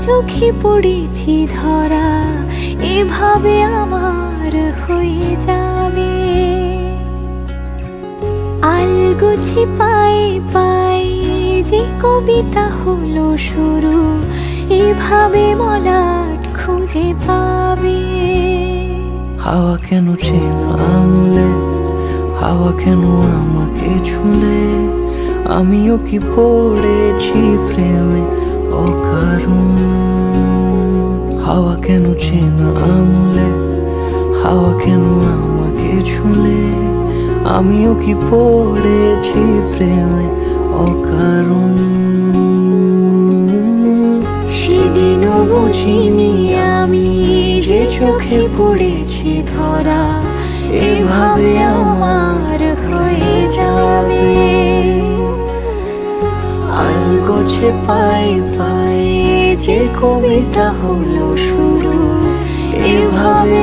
চোখে পড়েছি ধরা, এভাবে আমার হয়ে যাবে। আলগুছি পায়ে পায়ে যে কবিতা হলো শুরু, এভাবে মলাট খুঁজে পাবে। হাওয়া কেন চেনা আঙুলে? হাওয়া কেন আমাকে ছুলে? আমিও কি পড়েছি প্রেমে? অকারণ হাওয়া কেন চেনা আঙুলে? হাওয়া কেন আমাকে ছুলে? আমিও কি পড়েছি প্রেমে? অকারণ আলগোছে পায়ে পায়ে যে কবিতা হলো শুরু এভাবে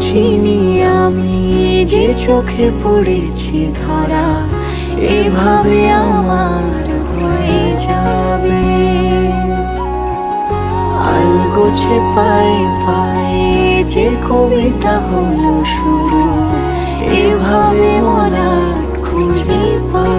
বুঝিনি আমি যে চোখে পড়েছি ধরা, এভাবে আমার হয়ে যাবে। আলগোছে পায়ে পায়ে যে কবিতা হলো শুরু, এভাবে মরা খুঁজে পাবে